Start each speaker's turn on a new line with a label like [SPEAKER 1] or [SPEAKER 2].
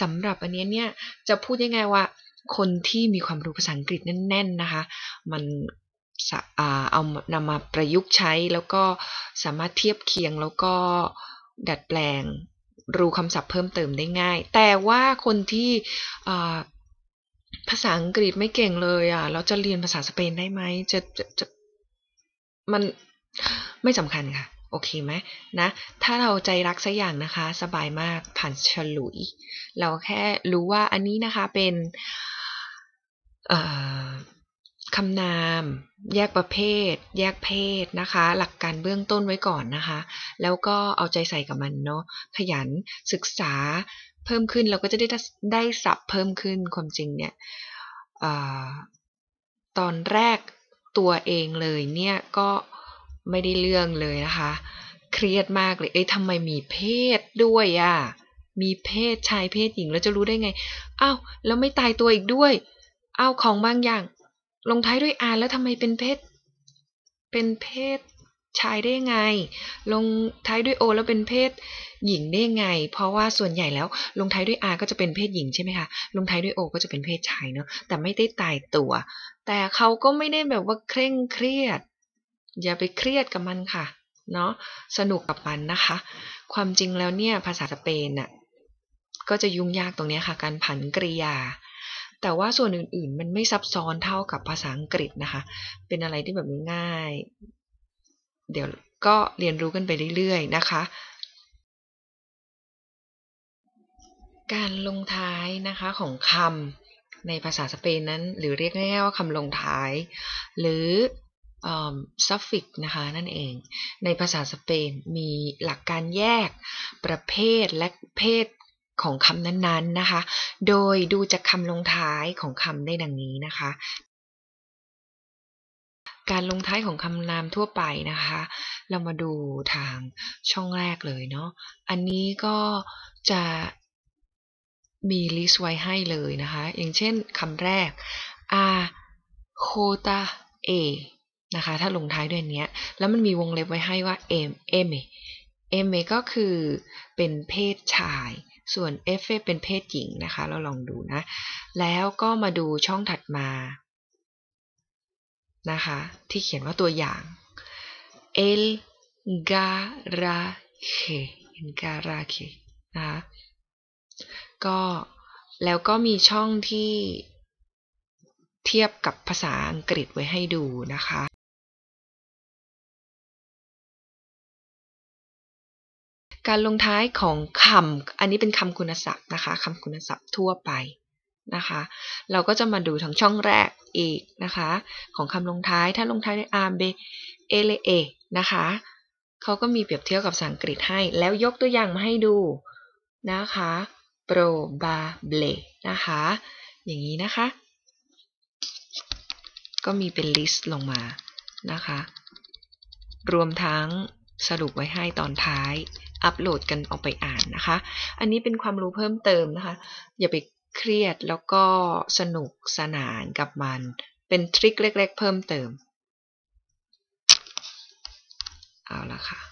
[SPEAKER 1] สำหรับอันนี้เนี่ยจะพูดยังไงว่าคนที่มีความรู้ภาษาอังกฤษแน่น ๆนะคะ มันเอานำมาประยุกต์ใช้แล้วก็สามารถเทียบเคียงแล้วก็ดัดแปลงรู้คำศัพท์เพิ่มเติมได้ง่าย แต่ว่าคนที่ภาษาอังกฤษไม่เก่งเลยอะเราจะเรียนภาษาสเปนได้ไหมจะจะจะมันไม่สำคัญค่ะ โอเคไหมนะ ถ้าเราใจรักสักอย่างนะคะ สบายมากผ่านฉลุย เราแค่รู้ว่าอันนี้นะคะเป็นคำนาม แยกประเภท แยกเพศนะคะ หลักการเบื้องต้นไว้ก่อนนะคะ แล้วก็เอาใจใส่กับมันเนาะขยันศึกษาเพิ่มขึ้นเราก็จะได้ได้ศัพท์เพิ่มขึ้นความจริงเนี่ยอตอนแรกตัวเองเลยเนี่ยก็ ไม่ได้เรื่องเลยนะคะ เครียดมากเลย เอ้ยทำไมมีเพศด้วยอะ่ะ มีเพศชายเพศหญิงแล้วจะรู้ได้ไงอ้าวแล้วไม่ตายตัวอีกด้วยอ้าวของบางอย่าง ลงท้ายด้วยอาแล้วทำไมเป็นเพศ เป็นเพศชายได้ไง ลงท้ายด้วยโอแล้วเป็นเพศหญิงได้ไง เพราะว่าส่วนใหญ่แล้ว ลงท้ายด้วย R ก็จะเป็นเพศหญิงใช่ไหมคะ ลงท้ายด้วย O ก็จะเป็นเพศชายเนาะ แต่ไม่ได้ตายตัว แต่เขาก็ไม่ได้แบบว่าเคร่งเครียด อย่าไปเครียดกับมันค่ะ เนาะสนุกกับมันนะคะ ความจริงแล้วเนี่ยภาษาสเปนน่ะก็จะยุ่งยากตรงนี้ค่ะ การผันกริยา แต่ว่าส่วนอื่นๆ มันไม่ซับซ้อนเท่ากับภาษาอังกฤษนะคะ เป็นอะไรที่แบบง่าย เดี๋ยวก็เรียนรู้กันไปเรื่อยๆนะคะ การลงท้ายนะคะของคำในภาษาสเปนนั้น หรือเรียกง่ายๆว่าคำลงท้าย หรือ suffix นะคะนั่นเอง ในภาษาสเปนมีหลักการแยกประเภทและเพศของคำนั้นๆนะคะ โดยดูจากคำลงท้ายของคำได้ดังนี้นะคะ การลงท้ายของคำนามทั่วไปนะคะ เรามาดูทางช่องแรกเลยเนาะ อันนี้ก็จะมีลิสต์ไว้ให้เลยนะคะ อย่างเช่นคำแรก a c o t a a นะคะ ถ้าลงท้ายด้วยเนี้ย แล้วมันมีวงเล็บไว้ให้ว่า m m m ก็คือเป็นเพศชาย ส่วน f เป็นเพศหญิงนะคะ เราลองดูนะ แล้วก็มาดูช่องถัดมานะคะ ที่เขียนว่าตัวอย่าง el garaje el garaje นะคะก็แล้วก็มีช่องที่เทียบกับภาษาอังกฤษไว้ให้ดูนะคะ การลงท้ายของคำอันนี้เป็นคำคุณศัพท์นะคะคำคุณศัพท์ทั่วไปนะคะ เราก็จะมาดูทั้งช่องแรกอีกนะคะ ของคำลงท้ายถ้าลงท้ายด้วย r b e l e นะคะเขาก็มีเปรียบเทียบกับภาษาอังกฤษให้ แล้วยกตัวอย่างมาให้ดูนะคะ probable นะคะ อย่างนี้นะคะ ก็มีเป็นลิสต์ลงมานะคะ รวมทั้งสรุปไว้ให้ตอนท้าย อัปโหลดกันออกไปอ่านนะคะ อันนี้เป็นความรู้เพิ่มเติมนะคะ อย่าไปเครียดแล้วก็สนุกสนานกับมัน เป็นทริคเล็ก ๆ เพิ่มเติม เอาละค่ะ